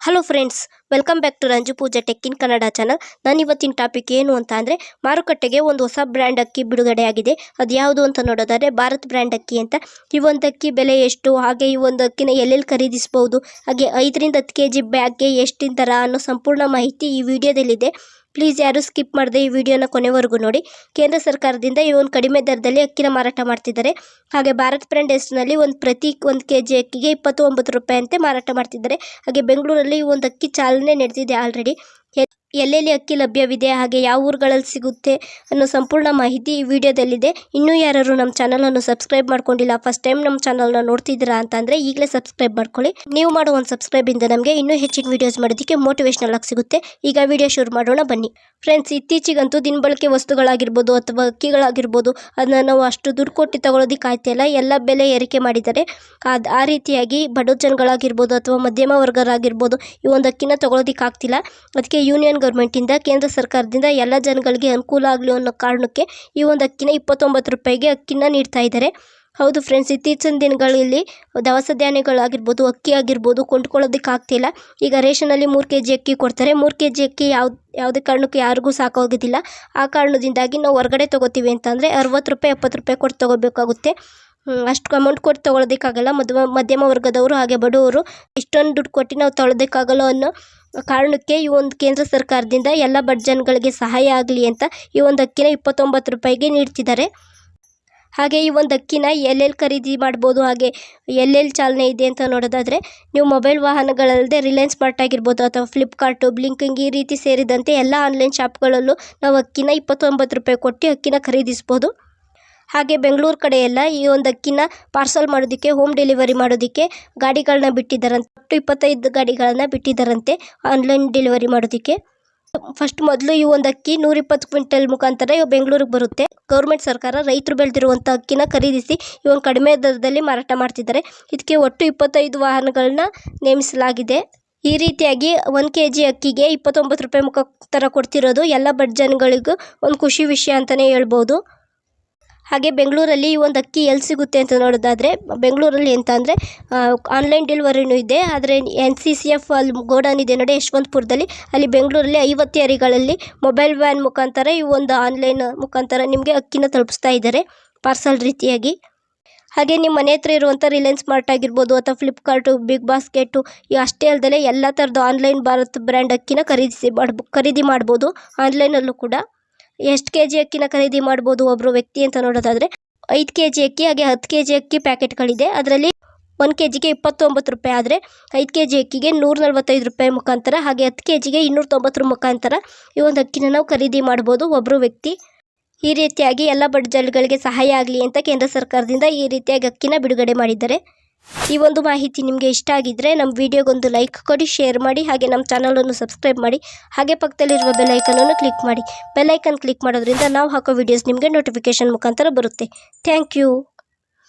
Hello friends welcome back to Ranju Pooja tech in Kannada channel ನಾನು ಇವತ್ತಿನ topic ಏನು ಅಂತ ಅಂದರೆ ಮಾರುಕಟ್ಟೆಗೆ ಒಂದು ಹೊಸ ಬ್ರ್ಯಾಂಡ್ ಅಕ್ಕಿ ಬಿಡುಗಡೆಯಾಗಿದೆ. ಅದು ಯಾವುದು ಅಂತ ನೋಡೋದಾದರೆ ಭಾರತ್ ಬ್ರ್ಯಾಂಡ್ ಅಕ್ಕಿ ಅಂತ. ಈ ಒಂದು ಅಕ್ಕಿ ಬೆಲೆ ಎಷ್ಟು, ಹಾಗೆ ಈ ಒಂದು ಅಕ್ಕಿನ ಎಲ್ಲೆಲ್ಲಿ ಖರೀದಿಸ್ಬೋದು, ಹಾಗೆ ಐದರಿಂದ ಹತ್ತು ಕೆ ಜಿ ಬ್ಯಾಗ್ಗೆ ಎಷ್ಟು ಥರ ಅನ್ನೋ ಸಂಪೂರ್ಣ ಮಾಹಿತಿ ಈ ವಿಡಿಯೋದಲ್ಲಿದೆ ಪ್ಲೀಸ್ ಯಾರು ಸ್ಕಿಪ್ ಮಾಡದೆ ಈ ವಿಡಿಯೋನ ಕೊನೆವರೆಗೂ ನೋಡಿ. ಕೇಂದ್ರ ಸರ್ಕಾರದಿಂದ ಈ ಒಂದು ಕಡಿಮೆ ದರದಲ್ಲಿ ಅಕ್ಕಿನ ಮಾರಾಟ ಮಾಡ್ತಿದ್ದಾರೆ. ಹಾಗೆ ಭಾರತ್ ಬ್ರ್ಯಾಂಡ್ ಹೆಸರಿನಲ್ಲಿ ಒಂದು ಪ್ರತಿ ಒಂದು ಕೆ ಜಿ ಅಕ್ಕಿಗೆ ಇಪ್ಪತ್ತು ಒಂಬತ್ತು ರೂಪಾಯಿ ಅಂತೆ ಮಾರಾಟ ಮಾಡ್ತಿದ್ದಾರೆ. ಹಾಗೆ ಬೆಂಗಳೂರಲ್ಲಿ ಈ ಒಂದು ಅಕ್ಕಿ ಚಾಲನೆ ನಡೆದಿದೆ ಆಲ್ರೆಡಿ ಎಲ್ಲೆಲ್ಲಿ ಅಕ್ಕಿ ಲಭ್ಯವಿದೆ, ಹಾಗೆ ಯಾವ ಊರುಗಳಲ್ಲಿ ಸಿಗುತ್ತೆ ಅನ್ನೋ ಸಂಪೂರ್ಣ ಮಾಹಿತಿ ಈ ವಿಡಿಯೋದಲ್ಲಿದೆ. ಇನ್ನೂ ಯಾರು ನಮ್ಮ ಚಾನಲನ್ನು ಸಬ್ಸ್ಕ್ರೈಬ್ ಮಾಡ್ಕೊಂಡಿಲ್ಲ ಫಸ್ಟ್ ಟೈಮ್ ನಮ್ಮ ಚಾನಲ್ನ ನೋಡ್ತಿದ್ದೀರಾ ಅಂತಂದರೆ ಈಗಲೇ ಸಬ್ಸ್ಕ್ರೈಬ್ ಮಾಡ್ಕೊಳ್ಳಿ. ನೀವು ಮಾಡೋ ಒಂದು ಸಬ್ಸ್ಕ್ರೈಬಿಂದ ನಮಗೆ ಇನ್ನೂ ಹೆಚ್ಚಿನ ವೀಡಿಯೋಸ್ ಮಾಡೋದಕ್ಕೆ ಮೋಟಿವೇಶ್ನಲ್ ಆಗಿ ಸಿಗುತ್ತೆ. ಈಗ ವಿಡಿಯೋ ಶುರು ಮಾಡೋಣ, ಬನ್ನಿ. ಫ್ರೆಂಡ್ಸ್ ಇತ್ತೀಚೆಗಂತೂ ದಿನಬಳಕೆ ವಸ್ತುಗಳಾಗಿರ್ಬೋದು ಅಥವಾ ಅಕ್ಕಿಗಳಾಗಿರ್ಬೋದು ಅದನ್ನ ನಾವು ಅಷ್ಟು ದುಡ್ಡು ಕೊಟ್ಟು ತಗೊಳ್ಳೋದಕ್ಕೆ ಆಯ್ತಿಲ್ಲ ಎಲ್ಲ ಬೆಲೆ ಏರಿಕೆ ಮಾಡಿದ್ದಾರೆ. ಅದು ಆ ರೀತಿಯಾಗಿ ಬಡ ಜನಗಳಾಗಿರ್ಬೋದು ಅಥವಾ ಮಧ್ಯಮ ವರ್ಗರಾಗಿರ್ಬೋದು ಈ ಒಂದು ಅಕ್ಕಿನ ತಗೊಳ್ಳೋದಕ್ಕೆ ಆಗ್ತಿಲ್ಲ. ಅದಕ್ಕೆ ಯೂನಿಯನ್ ಗೌರ್ಮೆಂಟಿಂದ ಕೇಂದ್ರ ಸರ್ಕಾರದಿಂದ ಎಲ್ಲ ಜನಗಳಿಗೆ ಅನುಕೂಲ ಆಗಲಿ ಅನ್ನೋ ಕಾರಣಕ್ಕೆ ಈ ಒಂದು ಅಕ್ಕಿನ ಇಪ್ಪತ್ತೊಂಬತ್ತು ರೂಪಾಯಿಗೆ ಅಕ್ಕಿನ ನೀಡ್ತಾ ಇದ್ದಾರೆ. ಹೌದು ಫ್ರೆಂಡ್ಸ್ ಇತ್ತೀಚಿನ ದಿನಗಳಲ್ಲಿ ದವಸ ಧಾನ್ಯಗಳಾಗಿರ್ಬೋದು, ಅಕ್ಕಿ ಆಗಿರ್ಬೋದು ಕೊಂಡ್ಕೊಳ್ಳೋದಕ್ಕೆ ಆಗ್ತಿಲ್ಲ ಈಗ ರೇಷನಲ್ಲಿ ಮೂರು ಕೆ ಜಿ ಅಕ್ಕಿ ಕೊಡ್ತಾರೆ. ಮೂರು ಕೆ ಜಿ ಅಕ್ಕಿ ಯಾವ ಯಾವುದೇ ಕಾರಣಕ್ಕೂ ಯಾರಿಗೂ ಸಾಕಾಗೋದಿಲ್ಲ. ಆ ಕಾರಣದಿಂದಾಗಿ ನಾವು ಹೊರಗಡೆ ತೊಗೋತೀವಿ ಅಂತಂದರೆ ಅರವತ್ತು ರೂಪಾಯಿ, ಎಪ್ಪತ್ತು ರೂಪಾಯಿ ಕೊಟ್ಟು ತೊಗೋಬೇಕಾಗುತ್ತೆ. ಅಷ್ಟು ಅಮೌಂಟ್ ಕೊಟ್ಟು ತೊಗೊಳೋದಕ್ಕಾಗಲ್ಲ. ಮಧ್ಯ, ಮಧ್ಯಮ ವರ್ಗದವರು ಹಾಗೆ ಬಡವರು ಇಷ್ಟೊಂದು ದುಡ್ಡು ಕೊಟ್ಟು ನಾವು ತೊಳೋದಕ್ಕಾಗಲ್ಲ ಅನ್ನೋ ಕಾರಣಕ್ಕೆ ಈ ಒಂದು ಕೇಂದ್ರ ಸರ್ಕಾರದಿಂದ ಎಲ್ಲ ಬಡ ಜನಗಳಿಗೆ ಸಹಾಯ ಆಗಲಿ ಅಂತ ಈ ಒಂದು ಅಕ್ಕಿನ ಇಪ್ಪತ್ತೊಂಬತ್ತು ರೂಪಾಯಿಗೆ ನೀಡ್ತಿದ್ದಾರೆ. ಹಾಗೆ ಈ ಒಂದು ಅಕ್ಕಿನ ಎಲ್ಲೆಲ್ಲಿ ಖರೀದಿ ಮಾಡ್ಬೋದು, ಹಾಗೆ ಎಲ್ಲೆಲ್ಲಿ ಚಾಲನೆ ಇದೆ ಅಂತ ನೋಡೋದಾದರೆ, ನೀವು ಮೊಬೈಲ್ ವಾಹನಗಳಲ್ಲದೆ ರಿಲಯನ್ಸ್ ಮಾರ್ಟ್ ಆಗಿರ್ಬೋದು ಅಥವಾ ಫ್ಲಿಪ್ಕಾರ್ಟು, ಬ್ಲಿಂಕಿಂಗ್ ಈ ರೀತಿ ಸೇರಿದಂತೆ ಎಲ್ಲ ಆನ್ಲೈನ್ ಶಾಪ್ಗಳಲ್ಲೂ ನಾವು ಅಕ್ಕಿನ ಇಪ್ಪತ್ತೊಂಬತ್ತು ರೂಪಾಯಿ ಕೊಟ್ಟು ಅಕ್ಕಿನ ಖರೀದಿಸ್ಬೋದು. ಹಾಗೆ ಬೆಂಗಳೂರು ಕಡೆ ಎಲ್ಲ ಈ ಒಂದು ಅಕ್ಕಿನ ಪಾರ್ಸಲ್ ಮಾಡೋದಕ್ಕೆ ಹೋಮ್ ಡೆಲಿವರಿ ಮಾಡೋದಕ್ಕೆ ಗಾಡಿಗಳನ್ನ ಬಿಟ್ಟಿದ್ದಾರಂತೆ ಒಟ್ಟು ಇಪ್ಪತ್ತೈದು ಗಾಡಿಗಳನ್ನ ಬಿಟ್ಟಿದ್ದಾರಂತೆ ಆನ್ಲೈನ್ ಡೆಲಿವರಿ ಮಾಡೋದಕ್ಕೆ. ಫಸ್ಟ್ ಮೊದಲು ಈ ಒಂದು ಅಕ್ಕಿ ನೂರಿಪ್ಪತ್ತು ಕ್ವಿಂಟಲ್ ಮುಖಾಂತರ ಬೆಂಗಳೂರಿಗೆ ಬರುತ್ತೆ. ಗೌರ್ಮೆಂಟ್ ಸರ್ಕಾರ ರೈತರು ಬೆಳೆದಿರುವಂಥ ಅಕ್ಕಿನ ಖರೀದಿಸಿ ಒಂದು ಕಡಿಮೆ ದರದಲ್ಲಿ ಮಾರಾಟ ಮಾಡ್ತಿದ್ದಾರೆ. ಇದಕ್ಕೆ ಒಟ್ಟು ಇಪ್ಪತ್ತೈದು ವಾಹನಗಳನ್ನ ನೇಮಿಸಲಾಗಿದೆ. ಈ ರೀತಿಯಾಗಿ ಒಂದು ಕೆ ಜಿ ಅಕ್ಕಿಗೆ ಇಪ್ಪತ್ತೊಂಬತ್ತು ರೂಪಾಯಿ ಮುಖಾಂತರ ಕೊಡ್ತಿರೋದು ಎಲ್ಲ ಬಡ ಜನಗಳಿಗೂ ಒಂದು ಖುಷಿ ವಿಷಯ ಅಂತಲೇ ಹೇಳ್ಬೋದು. ಹಾಗೆ ಬೆಂಗಳೂರಲ್ಲಿ ಈ ಒಂದು ಅಕ್ಕಿ ಎಲ್ಲಿ ಸಿಗುತ್ತೆ ಅಂತ ನೋಡೋದಾದರೆ, ಬೆಂಗಳೂರಲ್ಲಿ ಎಂತ ಅಂದರೆ ಆನ್ಲೈನ್ ಡೆಲಿವರಿನೂ ಇದೆ. ಆದರೆ ಎನ್ ಸಿ ಸಿ ಎಫ್ ಅಲ್ಲಿ ಗೋಡನ್ ಇದೆ ನೋಡಿ, ಯಶವಂತಪುರದಲ್ಲಿ. ಅಲ್ಲಿ ಬೆಂಗಳೂರಲ್ಲಿ ಐವತ್ತು ಏರಿಗಳಲ್ಲಿ ಮೊಬೈಲ್ ವ್ಯಾನ್ ಮುಖಾಂತರ ಈ ಒಂದು ಆನ್ಲೈನ್ ಮುಖಾಂತರ ನಿಮಗೆ ಅಕ್ಕಿನ ತಲುಪಿಸ್ತಾ ಇದ್ದಾರೆ ಪಾರ್ಸಲ್ ರೀತಿಯಾಗಿ. ಹಾಗೆ ನಿಮ್ಮ ಮನೆ ಹತ್ರ ಇರುವಂಥ ರಿಲಯನ್ಸ್ ಮಾರ್ಟ್ ಆಗಿರ್ಬೋದು ಅಥವಾ ಫ್ಲಿಪ್ಕಾರ್ಟು ಬಿಗ್ ಬಾಸ್ಕೆಟು ಈ ಅಷ್ಟೇ ಅಲ್ಲದೆ ಎಲ್ಲ ಥರದ ಆನ್ಲೈನ್ ಭಾರತ್ ಬ್ರ್ಯಾಂಡ್ ಅಕ್ಕಿನ ಖರೀದಿಸಿ ಮಾಡ್ಬೋ ಖರೀದಿ ಮಾಡ್ಬೋದು ಆನ್ಲೈನಲ್ಲೂ ಕೂಡ. ಎಷ್ಟು ಕೆ ಜಿ ಅಕ್ಕಿನ ಖರೀದಿ ಮಾಡ್ಬೋದು ಒಬ್ಬರು ವ್ಯಕ್ತಿ ಅಂತ ನೋಡೋದಾದರೆ ಐದು ಕೆ ಜಿ ಅಕ್ಕಿ, ಹಾಗೆ ಹತ್ತು ಕೆ ಜಿ ಅಕ್ಕಿ ಪ್ಯಾಕೆಟ್ಗಳಿದೆ. ಅದರಲ್ಲಿ ಒಂದು ಕೆ ಜಿಗೆ ಇಪ್ಪತ್ತೊಂಬತ್ತು ರೂಪಾಯಿ ಆದರೆ ಐದು ಕೆ ಜಿ ಅಕ್ಕಿಗೆ ನೂರ ನಲ್ವತ್ತೈದು ರೂಪಾಯಿ ಮುಖಾಂತರ, ಹಾಗೆ ಹತ್ತು ಕೆ ಜಿಗೆ ಇನ್ನೂರ ತೊಂಬತ್ತರ ಮುಖಾಂತರ ಈ ಒಂದು ಅಕ್ಕಿನ ನಾವು ಖರೀದಿ ಮಾಡ್ಬೋದು ಒಬ್ಬರು ವ್ಯಕ್ತಿ. ಈ ರೀತಿಯಾಗಿ ಎಲ್ಲ ಬಡ ಜನಗಳಿಗೆ ಸಹಾಯ ಆಗಲಿ ಅಂತ ಕೇಂದ್ರ ಸರ್ಕಾರದಿಂದ ಈ ರೀತಿಯಾಗಿ ಅಕ್ಕಿನ ಬಿಡುಗಡೆ ಮಾಡಿದ್ದಾರೆ. ಈ ಒಂದು ಮಾಹಿತಿ ನಿಮಗೆ ಇಷ್ಟ ಆಗಿದ್ದರೆ ನಮ್ಮ ವಿಡಿಯೋಗೊಂದು ಲೈಕ್ ಕೊಡಿ, ಶೇರ್ ಮಾಡಿ, ಹಾಗೆ ನಮ್ಮ ಚಾನಲನ್ನು ಸಬ್ಸ್ಕ್ರೈಬ್ ಮಾಡಿ, ಹಾಗೆ ಪಕ್ಕದಲ್ಲಿರುವ ಬೆಲ್ ಐಕನನ್ನು ಕ್ಲಿಕ್ ಮಾಡಿ. ಬೆಲ್ ಐಕನ್ ಕ್ಲಿಕ್ ಮಾಡೋದ್ರಿಂದ ನಾವು ಹಾಕೋ ವಿಡಿಯೋಸ್ ನಿಮಗೆ ನೋಟಿಫಿಕೇಶನ್ ಮುಖಾಂತರ ಬರುತ್ತೆ. Thank you